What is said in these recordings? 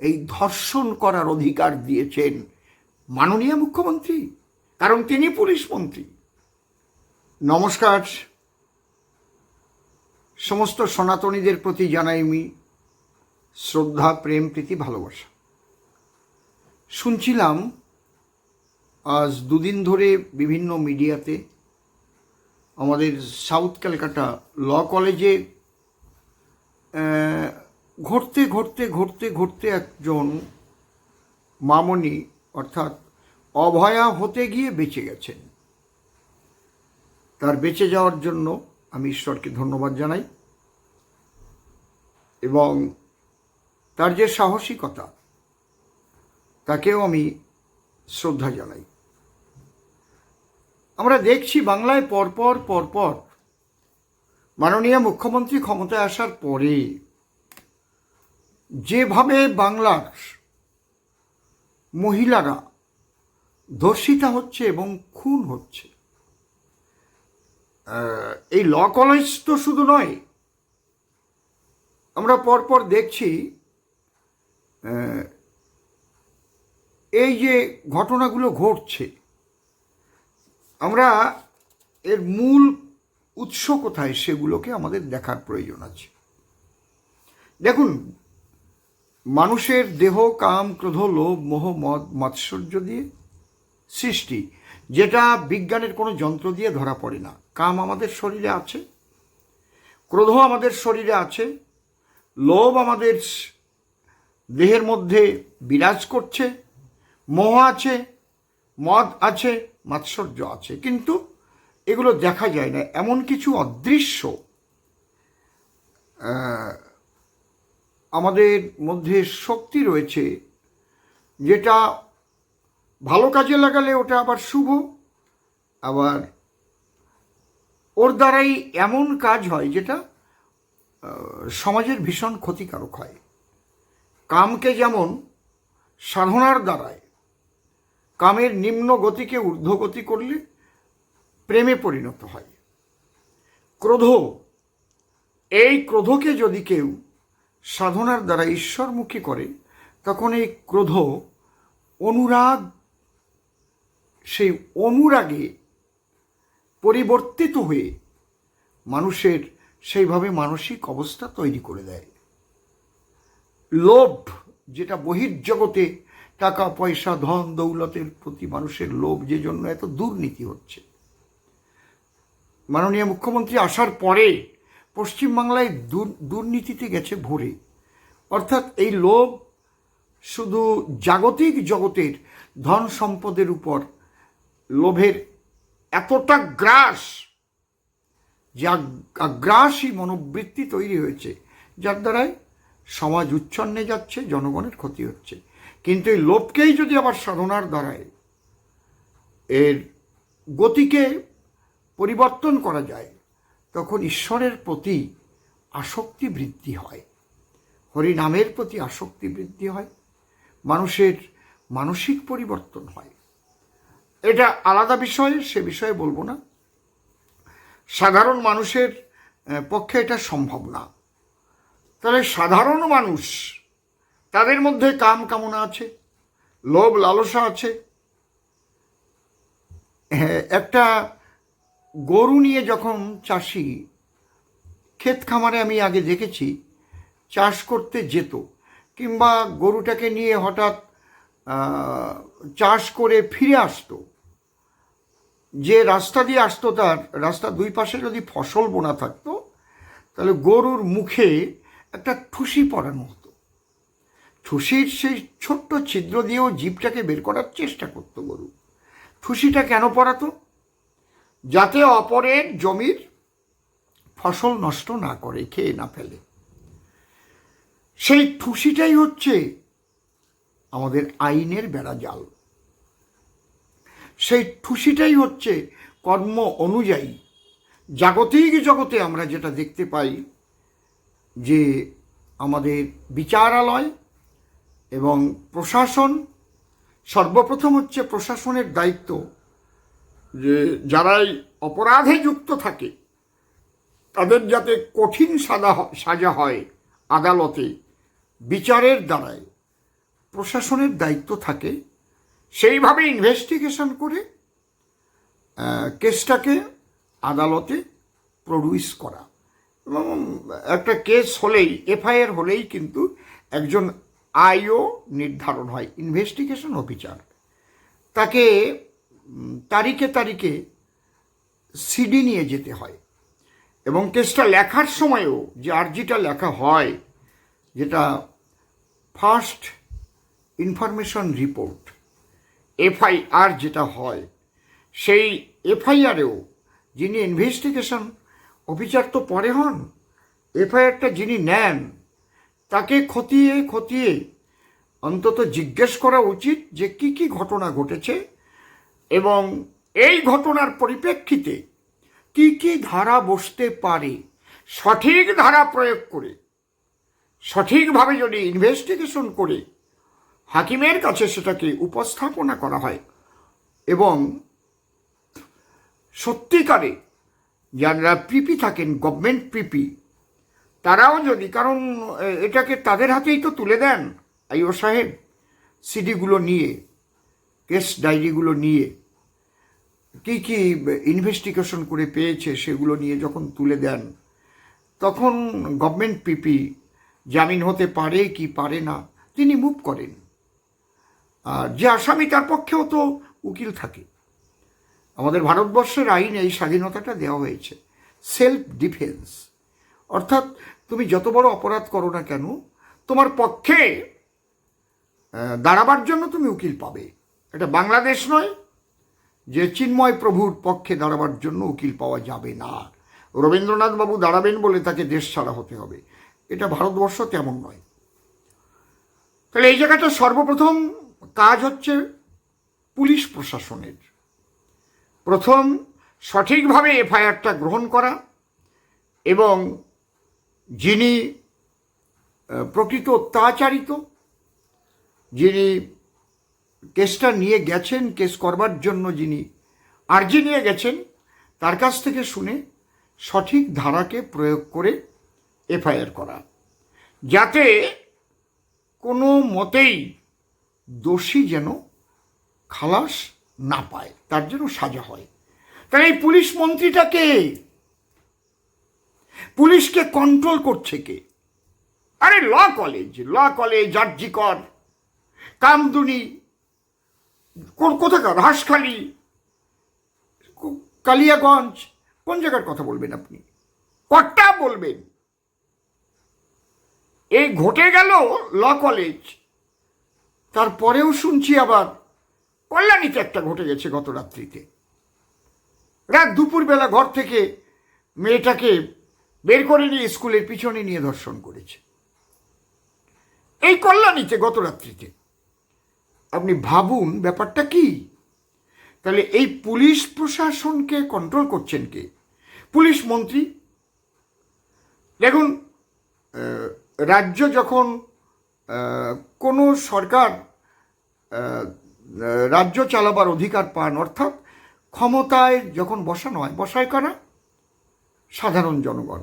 এই ধর্ষণ করার অধিকার দিয়েছেন মাননীয় মুখ্যমন্ত্রী, কারণ তিনি পুলিশ মন্ত্রী। নমস্কার। সমস্ত সনাতনীদের প্রতি জানাই আমি শ্রদ্ধা, প্রেম, প্রীতি, ভালোবাসা। শুনছিলাম, আজ দুদিন ধরে বিভিন্ন মিডিয়াতে আমাদের সাউথ ক্যালকাটা ল কলেজে ঘটতে ঘটতে ঘুরতে ঘুরতে একজন মামনি, অর্থাৎ অভয়া হতে গিয়ে বেঁচে গেছেন। তার বেঁচে যাওয়ার জন্য আমি ঈশ্বরকে ধন্যবাদ জানাই এবং তার যে সাহসিকতা, তাকেও আমি শ্রদ্ধা জানাই। আমরা দেখছি বাংলায় পরপর পরপর মাননীয় মুখ্যমন্ত্রী ক্ষমতায় আসার পরে যেভাবে বাংলার মহিলারা ধর্ষিতা হচ্ছে এবং খুন হচ্ছে এই ল কলেজ তো শুধু নয়, আমরা পরপর দেখছি এই যে ঘটনাগুলো ঘটছে, আমরা এর মূল উৎস কোথায় সেগুলোকে আমাদের দেখার প্রয়োজন আছে। দেখুন মানুষের দেহ, কাম, ক্রোধ, লোভ, মোহ, মদ, মাৎসর্য দিয়ে সৃষ্টি, যেটা বিজ্ঞানের কোনো যন্ত্র দিয়ে ধরা পড়ে না। কাম আমাদের শরীরে আছে, ক্রোধ আমাদের শরীরে আছে, লোভ আমাদের দেহের মধ্যে বিরাজ করছে, মোহ আছে, মদ আছে, মাৎসর্য আছে। কিন্তু এগুলো দেখা যায় না। এমন কিছু অদৃশ্য আমাদের মধ্যে শক্তি রয়েছে, যেটা ভালো কাজে লাগালে ওটা আবার শুভ। আবার ওর দ্বারাই এমন কাজ হয় যেটা সমাজের ভীষণ ক্ষতিকারক হয়। কামকে যেমন সাধনার দ্বারায় কামের নিম্ন গতিকে ঊর্ধ্বগতি করলে প্রেমে পরিণত হয়। ক্রোধ, এই ক্রোধকে যদি কেউ সাধনার দ্বারা ঈশ্বরমুখী করে, তখন এই ক্রোধ, অনুরাগ, সেই অনুরাগে পরিবর্তিত হয়ে মানুষের সেইভাবে মানসিক অবস্থা তৈরি করে দেয়। লোভ, যেটা বহির্জগতে টাকা, পয়সা, ধন, দৌলতের প্রতি মানুষের লোভ, যে জন্য এত দুর্নীতি হচ্ছে। মাননীয় মুখ্যমন্ত্রী আসার পরে পশ্চিমবাংলায় দুর- দুর্নীতিতে গেছে ভরে। অর্থাৎ এই লোভ শুধু জাগতিক জগতের ধন সম্পদের উপর, লোভের এতটা গ্রাস যা গ্রাসী মনোবৃত্তি তৈরি হয়েছে, যার দ্বারাই সমাজ উচ্ছন্নে যাচ্ছে, জনগণের ক্ষতি হচ্ছে। কিন্তু এই লোভকেই যদি আবার সাধনার দ্বারায় এর গতিকে পরিবর্তন করা যায় তখন ঈশ্বরের প্রতি আসক্তি বৃদ্ধি হয়। হরিনামের প্রতি আসক্তি বৃদ্ধি হয়। মানুষের মানসিক পরিবর্তন হয়। এটা আলাদা বিষয় সে বিষয়ে বলব না। সাধারণ মানুষের পক্ষে এটা সম্ভব না। তাহলে সাধারণ মানুষ তাদের মধ্যে কাম কামনা আছে লোভ লালসা আছে। হ্যাঁ, একটা গরু নিয়ে যখন চাষি, ক্ষেত খামারে আমি আগে দেখেছি, চাষ করতে যেত, কিংবা গরুটাকে নিয়ে হঠাৎ চাষ করে ফিরে আসতো। যে রাস্তা দিয়ে আসতো তার, রাস্তার দুই পাশে যদি ফসল বোনা থাকতো, তাহলে গরুর মুখে একটা ঠুসি পড়ানো হতো। ঠুসির সেই ছোট্ট ছিদ্র দিয়েও জীবটাকে বের করার চেষ্টা করতো গরু। ঠুসিটা কেন পড়াতো যাতে অপরের জমির ফসল নষ্ট না করে, খেয়ে না ফেলে। সেই ঠুসিটাই হচ্ছে আমাদের আইনের বেড়া জাল। সেই ঠুসিটাই হচ্ছে কর্ম অনুযায়ী। জাগতিক জগতে আমরা যেটা দেখতে পাই যে আমাদের বিচারালয় এবং প্রশাসন সর্বপ্রথম হচ্ছে প্রশাসনের দায়িত্ব যে যারাই অপরাধে যুক্ত থাকে, তাদের যাতে কঠিন সাজা সাজা হয় আদালতে, বিচারের দ্বারায়, প্রশাসনের দায়িত্ব থাকে সেইভাবে ইনভেস্টিগেশন করে কেসটাকে আদালতে প্রডিউস করা। এবং একটা কেস হলেই, এফআইআর হলেই কিন্তু একজন আইও নির্ধারণ হয় ইনভেস্টিগেশন অফিসার তাকে তারিখে তারিখে সিডি নিয়ে যেতে হয়। এবং কেসটা লেখার সময়ও যে আর্জিটা লেখা হয়, যেটা ফার্স্ট ইনফরমেশন রিপোর্ট এফআইআর যেটা হয়, সেই এফআইআরেও যিনি ইনভেস্টিগেশন অফিসার তো পরে হন এফআইআরটা যিনি নেন, তাকে খতিয়ে খতিয়ে অন্তত জিজ্ঞেস করা উচিত যে কি কি ঘটনা ঘটেছে এবং এই ঘটনার পরিপ্রেক্ষিতে কি কি ধারা বসতে পারে, সঠিক ধারা প্রয়োগ করে, সঠিকভাবে যদি ইনভেস্টিগেশন করে, হাকিমের কাছে সেটাকে উপস্থাপনা করা হয় এবং সত্যিকারে যারা পিপি থাকেন গভর্নমেন্ট পিপি, তারাও যদি, কারণ এটাকে তাদের হাতেই তো তুলে দেন আইও সাহেব, সিডিগুলো নিয়ে। কেস ডায়েরিগুলো নিয়ে কি কি ইনভেস্টিগেশন করে পেয়েছে সেগুলো নিয়ে যখন তুলে দেন, তখন গভর্নমেন্ট পিপি জামিন হতে পারে কি পারে না, তিনি মুভ করেন। আর যে আসামি তার পক্ষেও তো উকিল থাকে। আমাদের ভারতবর্ষের আইনে এই স্বাধীনতাটা দেওয়া হয়েছে। সেলফ ডিফেন্স অর্থাৎ তুমি যত বড় অপরাধ করো না কেন, তোমার পক্ষে দাঁড়াবার জন্য তুমি উকিল পাবে। এটা বাংলাদেশ নয় যে চিন্ময় প্রভুর পক্ষে দাঁড়াবার জন্য উকিল পাওয়া যাবে না। রবীন্দ্রনাথ বাবু দাঁড়াবেন বলে তাকে দেশ ছাড়া হতে হবে। এটা ভারতবর্ষ তেমন নয়। তাহলে এই জায়গাটা সর্বপ্রথম কাজ হচ্ছে পুলিশ প্রশাসনের। প্রথম সঠিকভাবে এফআইআরটা গ্রহণ করা এবং যিনি প্রকৃত অত্যাচারিত, যিনি কেসটা নিয়ে গেছেন, কেস করবার জন্য যিনি আর্জি নিয়ে গেছেন, তার কাছ থেকে শুনে সঠিক ধারাকে প্রয়োগ করে এফআইআর করা। যাতে কোনো মতেই দোষী যেন খালাস না পায়, তার জন্য সাজা হয়। তাহলে এই পুলিশ মন্ত্রীটাকে পুলিশকে কন্ট্রোল করছে কে? আরে law college law college R G Kar Kamduni কোথাকার? হাঁসখালি? কো- কালিয়াগঞ্জ? কোন জায়গার কথা বলবেন আপনি? কটা বলবেন। এই ঘটে গেল ল কলেজ। তারপরেও শুনছি আবার কল্যাণীতে একটা ঘটে গেছে গত রাত্রিতে। রাত দুপুরবেলা ঘর থেকে মেয়েটাকে বের করে নিয়ে স্কুলের পিছনে নিয়ে ধর্ষণ করেছে। এই কল্যাণীতে গত রাত্রিতে। আপনি ভাবুন ব্যাপারটা কি? তাহলে এই পুলিশ প্রশাসনকে কন্ট্রোল করছেন কে? পুলিশ মন্ত্রী? দেখুন রাজ্য যখন কোনো সরকার রাজ্য চালাবার অধিকার পান, অর্থাৎ ক্ষমতায় যখন বসানো হয়, বসায় কারা? সাধারণ জনগণ।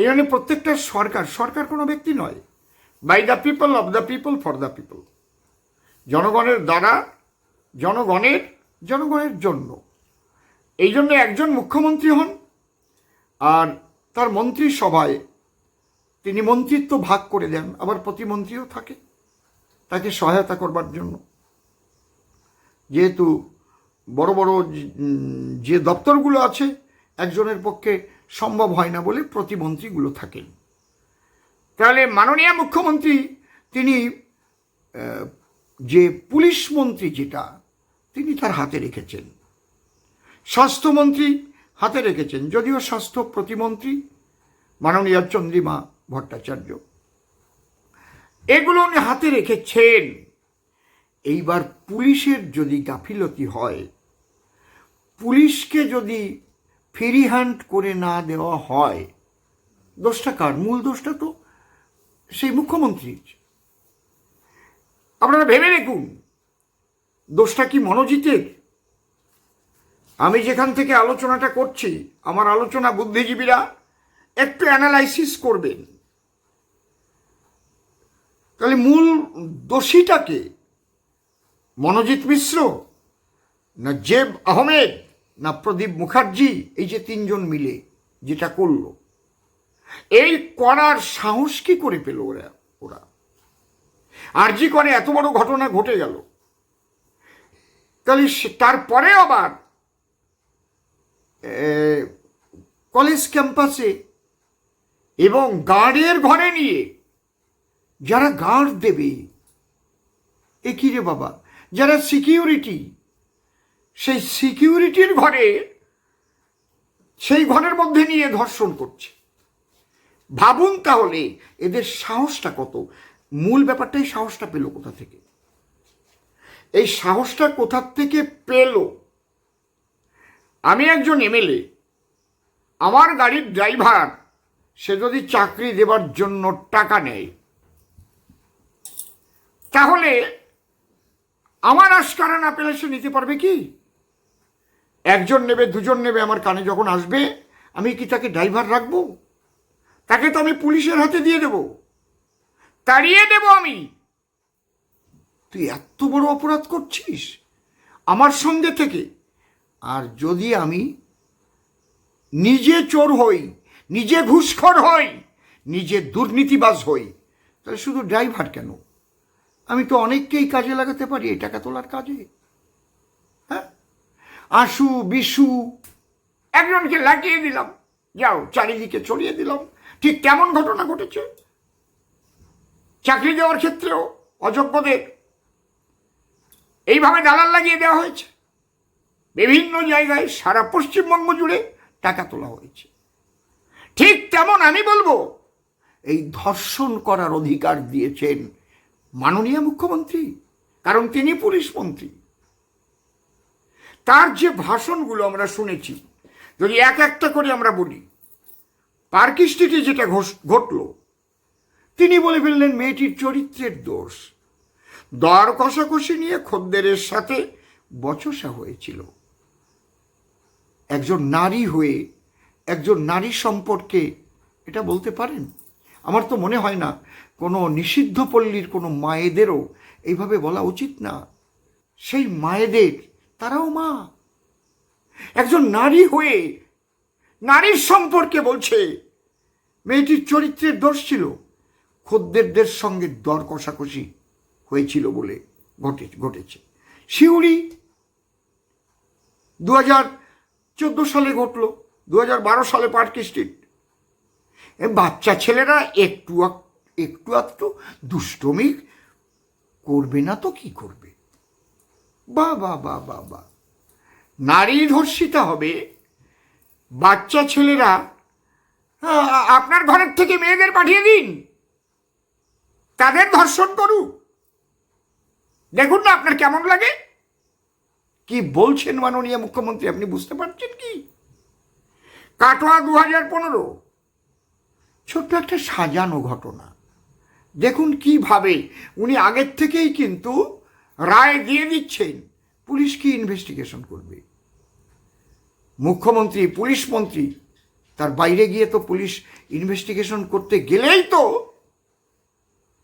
এই প্রত্যেকটা সরকার সরকার কোনো ব্যক্তি নয়। By the people of the people for the people জনগণের দ্বারা, জনগণের জনগণের জন্য। এই জন্য একজন মুখ্যমন্ত্রী হন, আর তার মন্ত্রিসভায় তিনি মন্ত্রিত্ব ভাগ করে দেন। আবার প্রতিমন্ত্রীও থাকে, তাকে সহায়তা করবার জন্য। যেহেতু বড় বড় যে- দপ্তরগুলো আছে, একজনের পক্ষে সম্ভব হয় না বলে প্রতিমন্ত্রীগুলো থাকেন। তাহলে মাননীয় মুখ্যমন্ত্রী, তিনি যে পুলিশ মন্ত্রী যেটা, তিনি তার হাতে রেখেছেন। স্বাস্থ্যমন্ত্রী হাতে রেখেছেন, যদিও স্বাস্থ্য প্রতিমন্ত্রী মাননীয় চন্দ্রিমা ভট্টাচার্য। এগুলো উনি হাতে রেখেছেন। এইবার পুলিশের যদি গাফিলতি হয়, পুলিশকে যদি ফ্রি হ্যান্ড করে না দেওয়া হয়, দোষটা কার? মূল দোষটা তো সেই মুখ্যমন্ত্রীর। আপনারা ভেবে দেখুন, দোষটা কি মনোজিতের? আমি যেখান থেকে আলোচনাটা করছি, আমার আলোচনা বুদ্ধিজীবীরা একটু অ্যানালাইসিস করবেন। তাহলে মূল দোষীটাকে, মনোজিৎ মিশ্র, না জেব আহমেদ, না প্রদীপ মুখার্জি, এই যে তিনজন মিলে যেটা করল, এই করার সাহস কি করে পেল ওরা? ওরা আরজি করে এত বড় ঘটনা ঘটে গেল। তাহলে তারপরে আবার কলেজ ক্যাম্পাসে এবং গার্ডের ঘরে নিয়ে যারা গার্ড দেবে, এ কি রে বাবা? যারা সিকিউরিটি, সেই সিকিউরিটির ঘরে, সেই ঘরের মধ্যে নিয়ে ধর্ষণ করছে। ভাবুন তাহলে এদের সাহসটা কত? মূল ব্যাপারটাই সাহসটা পেল কোথা থেকে? এই সাহসটা কোথা থেকে পেল? আমি একজন এমএলএ আমার গাড়ির ড্রাইভার, সে যদি চাকরি দেবার জন্য টাকা নেয়। তাহলে আমার আশকারা না পেলে সে নিতে পারবে কি? একজন নেবে, দুজন নেবে, আমার কানে যখন আসবে, আমি কি তাকে ড্রাইভার রাখব? তাকে তো আমি পুলিশের হাতে দিয়ে দেব। তাড়িয়ে দেব আমি। তুই এত বড় অপরাধ করছিস? আমার সঙ্গে থেকে। আর যদি আমি নিজে চোর হই, নিজে ঘুষখোর হই, নিজে দুর্নীতিবাজ হই, তাহলে শুধু ড্রাইভার কেন? আমি তো অনেককেই কাজে লাগাতে পারি, এই টাকা তোলার কাজে। হ্যাঁ? আশু, বিশু, একজনকে লাগিয়ে দিলাম। যাও, চারিদিকে ছড়িয়ে দিলাম। ঠিক কেমন ঘটনা ঘটেছে? চাকরি দেওয়ার ক্ষেত্রেও অযোগ্যদের এইভাবে দালাল লাগিয়ে দেওয়া হয়েছে। বিভিন্ন জায়গায় সারা পশ্চিমবঙ্গ জুড়ে টাকা তোলা হয়েছে। ঠিক তেমন আমি বলব, এই ধর্ষণ করার অধিকার দিয়েছেন মাননীয় মুখ্যমন্ত্রী, কারণ তিনি পুলিশ মন্ত্রী। তার যে ভাষণগুলো আমরা শুনেছি, যদি এক একটা করে আমরা বলি, পার্ক স্ট্রিটে যেটা ঘটলো তিনি বলে ফেললেন, মেয়েটির চরিত্রের দোষ। দর কষাকষি নিয়ে খদ্দেরের সাথে বচসা হয়েছিল। একজন নারী হয়ে, একজন নারী সম্পর্কে এটা বলতে পারেন? আমার তো মনে হয় না, কোনো নিষিদ্ধ পল্লীর কোনো মায়েদেরও এইভাবে বলা উচিত না। সেই মায়েদের, তারাও মা। একজন নারী হয়ে, নারীর সম্পর্কে বলছে, মেয়েটির চরিত্রের দোষ ছিল। খদ্দেরদের সঙ্গে দর কষাকষি হয়েছিল বলে ঘটে, ঘটেছে। শিউরি দু হাজার চোদ্দ সালে ঘটলো দু হাজার বারো সালে পার্ক স্ট্রিট। বাচ্চা ছেলেরা একটু একটু একটু দুষ্টমি করবে না তো কি করবে? বা বা বা বা বা। নারী ধর্ষিতা হবে, বাচ্চা ছেলেরা আপনার ঘরের থেকে মেয়েদের পাঠিয়ে দিন। তাদের ধর্ষণ করুক। দেখুন না আপনার কেমন লাগে? কি বলছেন মাননীয় মুখ্যমন্ত্রী, আপনি বুঝতে পারছেন কি? কাটোয়া দু হাজার পনেরো, ছোট্ট একটা সাজানো ঘটনা। দেখুন কীভাবে উনি আগের থেকেই কিন্তু রায় দিয়ে দিচ্ছেন, পুলিশ কি ইনভেস্টিগেশন করবে? মুখ্যমন্ত্রী, পুলিশ মন্ত্রী, তার বাইরে গিয়ে তো পুলিশ ইনভেস্টিগেশন করতে গেলেই তো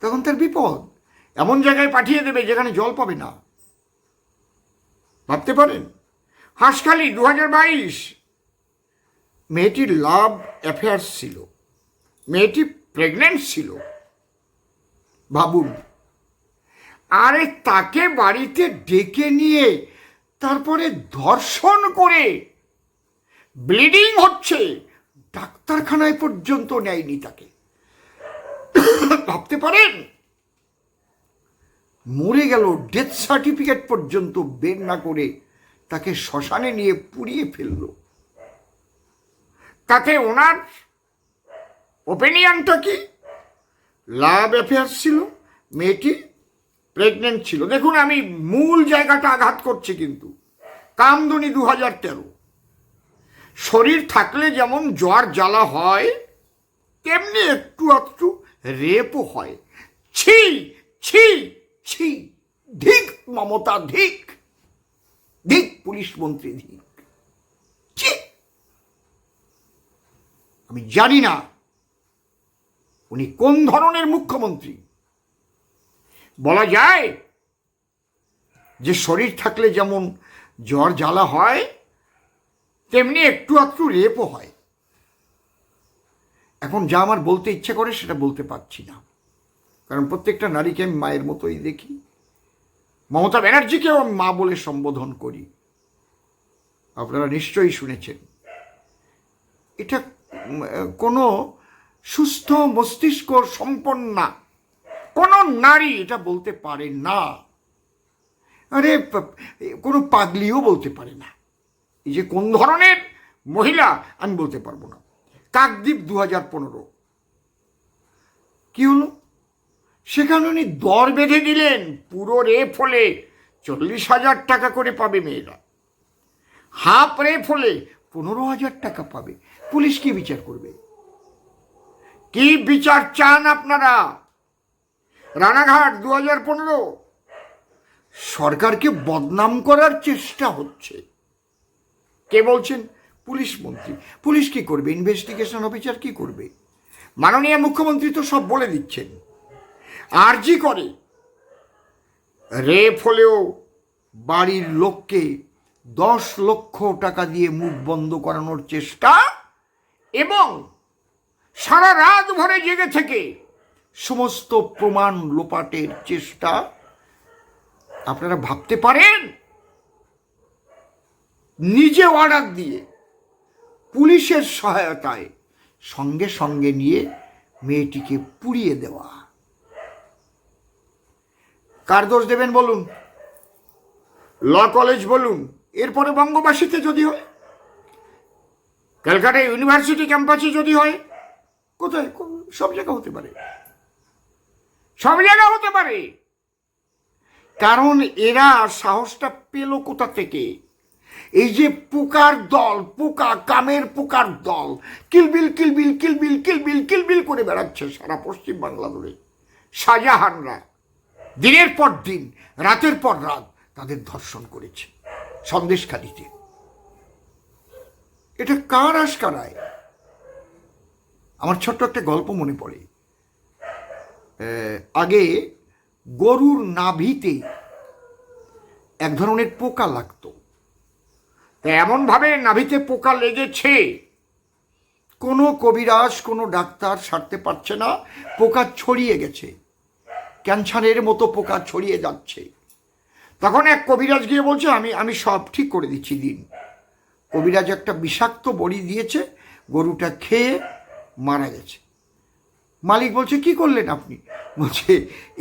তখন তার বিপদ। এমন জায়গায় পাঠিয়ে দেবে যেখানে জল পাবে না। ভাবতে পারেন? হাঁসখালি দু হাজার বাইশ। মেয়েটির লাভ অ্যাফেয়ার্স ছিল। মেয়েটি প্রেগনেন্ট ছিল। ভাবুন। আরে তাকে বাড়িতে ডেকে নিয়ে তারপরে ধর্ষণ করে ব্লিডিং হচ্ছে, ডাক্তারখানায় পর্যন্ত নেয়নি তাকে। ভাবতে পারেন? মরে গেল ডেথ সার্টিফিকেট পর্যন্ত বের না করে তাকে শ্মশানে নিয়ে পুড়িয়ে ফেলল। তাতে ওনার ওপিনিয়নটা কি? লাভ অ্যাফেয়ার্স ছিল, মেয়েটি প্রেগনেন্ট ছিল। দেখুন, আমি মূল জায়গাটা আঘাত করছি কিন্তু। কামদুনি দু হাজার তেরো। শরীর থাকলে যেমন জ্বর, জ্বালা হয়, তেমনি একটু একটু রেপও হয়। ছি ছি ছি, ধিক, মমতা ধিক ধিক, পুলিশ মন্ত্রী ধিক। আমি জানি না উনি কোন ধরনের মুখ্যমন্ত্রী। বলা যায় যে শরীর থাকলে যেমন জ্বর জ্বালা হয়, তেমনি একটু একটু রেপও হয়। এখন যা আমার বলতে ইচ্ছে করে সেটা বলতে পারছি না। কারণ প্রত্যেকটা নারীকে আমি মায়ের মতোই দেখি। মমতা ব্যানার্জিকেও আমি মা বলে সম্বোধন করি। আপনারা নিশ্চয়ই শুনেছেন। এটা কোনো সুস্থ মস্তিষ্ক সম্পন্না কোনো নারী এটা বলতে পারে না। আরে কোনো পাগলিও বলতে পারে না। এই যে কোন ধরনের মহিলা, আমি বলতে পারব না। কাকদ্বীপ দু হাজার পনেরো। কি হলো? সেখানে উনি দর বেঁধে দিলেন, পুরো রেপ হলে চল্লিশ হাজার টাকা করে পাবে মেয়েরা। হাফ রেপ হলে পনেরো হাজার টাকা পাবে। পুলিশ কি বিচার করবে? কি বিচার চান আপনারা? রানাঘাট দু হাজার পনেরো। সরকারকে বদনাম করার চেষ্টা হচ্ছে। কে বলছেন? পুলিশ মন্ত্রী। পুলিশ কি করবে? ইনভেস্টিগেশন অফিসার কি করবে? মাননীয় মুখ্যমন্ত্রী তো সব বলে দিচ্ছেন। আরজি করে। রেপ হলেও বাড়ির লোককে দশ লক্ষ টাকা দিয়ে মুখ বন্ধ করানোর চেষ্টা এবং সারা রাত ভরে জেগে থেকে সমস্ত প্রমাণ লোপাটের চেষ্টা। আপনারা ভাবতে পারেন? নিজে অর্ডার দিয়ে পুলিশের সহায়তায় সঙ্গে সঙ্গে নিয়ে মেয়েটিকে পুড়িয়ে দেওয়া। কার দোষ দেবেন বলুন? ল কলেজ বলুন। এরপরে বঙ্গবাসীতে যদি হয়? ক্যালকাটা ইউনিভার্সিটি ক্যাম্পাসে যদি হয়? কোথায়? সব জায়গা হতে পারে। সব জায়গা হতে পারে। কারণ এরা সাহসটা পেল কোথা থেকে? এই যে পোকার দল, পোকা কামের পোকার দল, কিলবিল কিলবিল কিলবিল কিলবিল কিলবিল করে বেড়াচ্ছে সারা পশ্চিম বাংলা ধরে শাহজাহানরা দিনের পর দিন, রাতের পর রাত তাদের ধর্ষণ করেছে, সন্দেশখালিতে। এটা কার আশকারায়? আমার ছোট্ট একটা গল্প মনে পড়ে। আগে গরুর নাভিতে এক ধরনের পোকা লাগতো। এমনভাবে নাভিতে পোকা লেগেছে। কোনো কবিরাজ, কোনো ডাক্তার সারতে পারছে না। পোকা ছড়িয়ে গেছে। ক্যান্সারের মতো পোকা ছড়িয়ে যাচ্ছে। তখন এক কবিরাজ গিয়ে বলছে, আমি আমি সব ঠিক করে দিচ্ছি দিন। কবিরাজ একটা বিষাক্ত বড়ি দিয়েছে, গরুটা খেয়ে মারা গেছে। মালিক বলছে, কি করলেন আপনি? বলছে,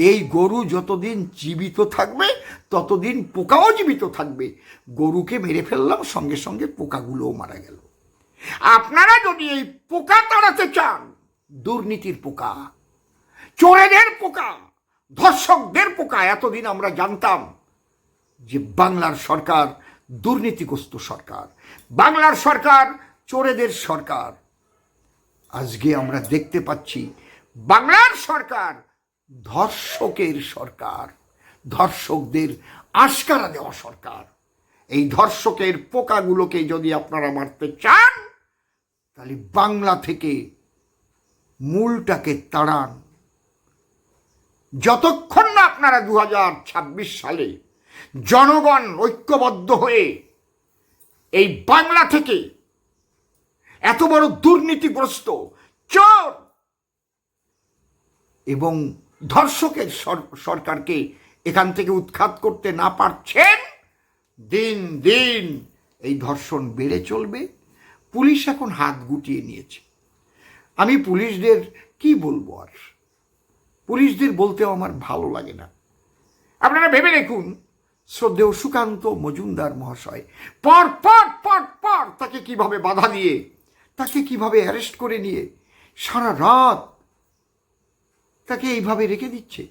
এই গরু যতদিন জীবিত থাকবে, ততদিন পোকাও জীবিত থাকবে। গরুকে মেরে ফেললাম, সঙ্গে সঙ্গে পোকাগুলোও মারা গেল। আপনারা যদি এই পোকা তাড়াতে চান, দুর্নীতির পোকা, চোরেদের পোকা, ধর্ষকদের পোকা, এতদিন আমরা জানতাম যে বাংলার সরকার দুর্নীতিগ্রস্ত সরকার, বাংলার সরকার চোরেদের সরকার। আজকে আমরা দেখতে পাচ্ছি, বাংলার সরকার ধর্ষকের সরকার, ধর্ষকদের আশকারা দেওয়া সরকার। এই ধর্ষকের পোকাগুলোকে যদি আপনারা মারতে চান, তাহলে বাংলা থেকে মূলটাকে তাড়ান। যতক্ষণ না আপনারা দু হাজার ছাব্বিশ সালে জনগণ ঐক্যবদ্ধ হয়ে এই বাংলা থেকে এত বড় দুর্নীতিগ্রস্ত চোর এবং ধর্ষকের সরকারকে এখান থেকে উৎখাত করতে না পারছেন, দিন দিন এই ধর্ষণ বেড়ে চলবে। পুলিশ এখন হাত গুটিয়ে নিয়েছে। আমি পুলিশদের কি বলব আর? পুলিশদের বলতেও আমার ভালো লাগে না। আপনারা ভেবে দেখুন, শ্রদ্ধেয় সুকান্ত মজুমদার মহাশয় পর পর পর পর তাকে কীভাবে বাধা দিয়ে, তাকে কীভাবে অ্যারেস্ট করে নিয়ে সারা রাত তাকে এইভাবে রেখে দিচ্ছে।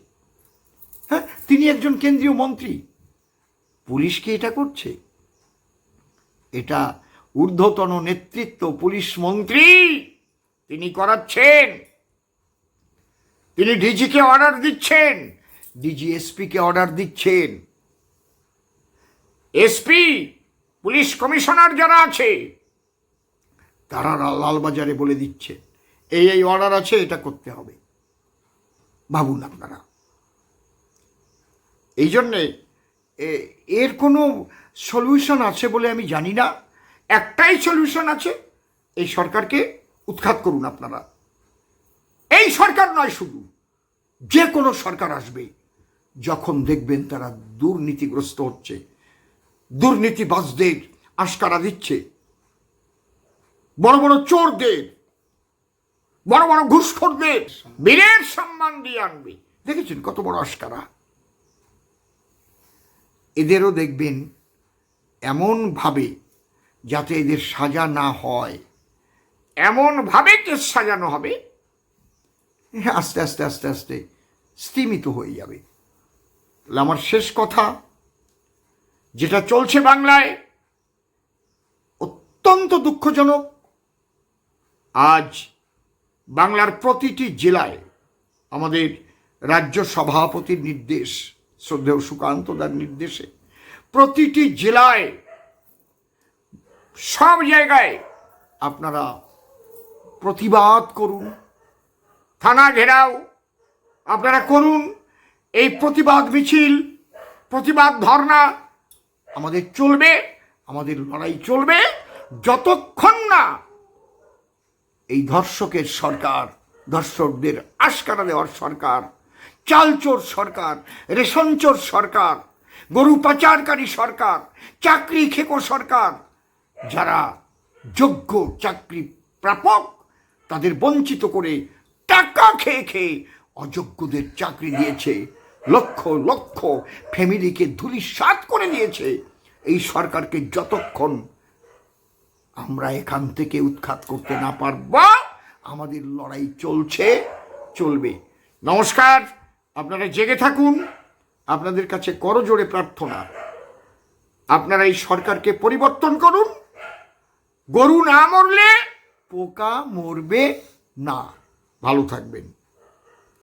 হ্যাঁ তিনি একজন কেন্দ্রীয় মন্ত্রী। পুলিশকে এটা করছে? এটা ঊর্ধ্বতন নেতৃত্ব পুলিশ মন্ত্রী তিনি করাচ্ছেন। তিনি ডিজিকে অর্ডার দিচ্ছেন ডিজি এসপিকে অর্ডার দিচ্ছেন। এসপি, পুলিশ কমিশনার যারা আছে, তারা লালবাজারে বলে দিচ্ছে, এই এই অর্ডার আছে, এটা করতে হবে। ভাবুন আপনারা। এই জন্যে এর কোনো সলিউশন আছে বলে আমি জানি না। একটাই সলিউশন আছে, এই সরকারকে উৎখাত করুন আপনারা। এই সরকার নয় শুধু, যে কোনো সরকার আসবে, যখন দেখবেন তারা দুর্নীতিগ্রস্ত হচ্ছে, দুর্নীতিবাজদের আশকারা দিচ্ছে। বড় বড় চোরদের বড় বড় ঘুষখোরদের বীরের সম্মান দিয়ে আনবে। দেখেছেন কত বড় আশকারা? এদেরও দেখবেন এমনভাবে যাতে এদের সাজা না হয়। এমনভাবে কেস সাজানো হবে আস্তে আস্তে আস্তে আস্তে স্তিমিত হয়ে যাবে। তাহলে আমার শেষ কথা, যেটা চলছে বাংলায়, অত্যন্ত দুঃখজনক। আজ বাংলার প্রতিটি জেলায় আমাদের রাজ্য সভাপতির নির্দেশ, শ্রদ্ধেয় সুকান্ত দার নির্দেশে প্রতিটি জেলায় সব জায়গায় আপনারা প্রতিবাদ করুন, থানা ঘেরাও আপনারা করুন, এই প্রতিবাদ মিছিল, প্রতিবাদ ধর্ণা আমাদের চলবে, আমাদের লড়াই চলবে, যতক্ষণ না এই ধর্ষকের সরকার, ধর্ষকদের আশকারা দেওয়ার সরকার, চালচোর সরকার, রেশনচোর সরকার, গরু পাচারকারী সরকার, চাকরি খেকো সরকার, যারা যোগ্য চাকরি প্রাপক, তাদের বঞ্চিত করে টাকা খেয়ে খেয়ে অযোগ্যদের চাকরি দিয়েছে, লক্ষ লক্ষ ফ্যামিলিকে ধুলিসাৎ করে দিয়েছে। এই সরকারকে যতক্ষণ আমরা এখান থেকে উৎখাত করতে না পারব। আমাদের লড়াই চলছে, চলবে। নমস্কার, আপনারা জেগে থাকুন। আপনাদের কাছে করজোড়ে প্রার্থনা। আপনারা এই সরকারকে পরিবর্তন করুন। গরু না মরলে পোকা মরবে না। ভালো থাকবেন।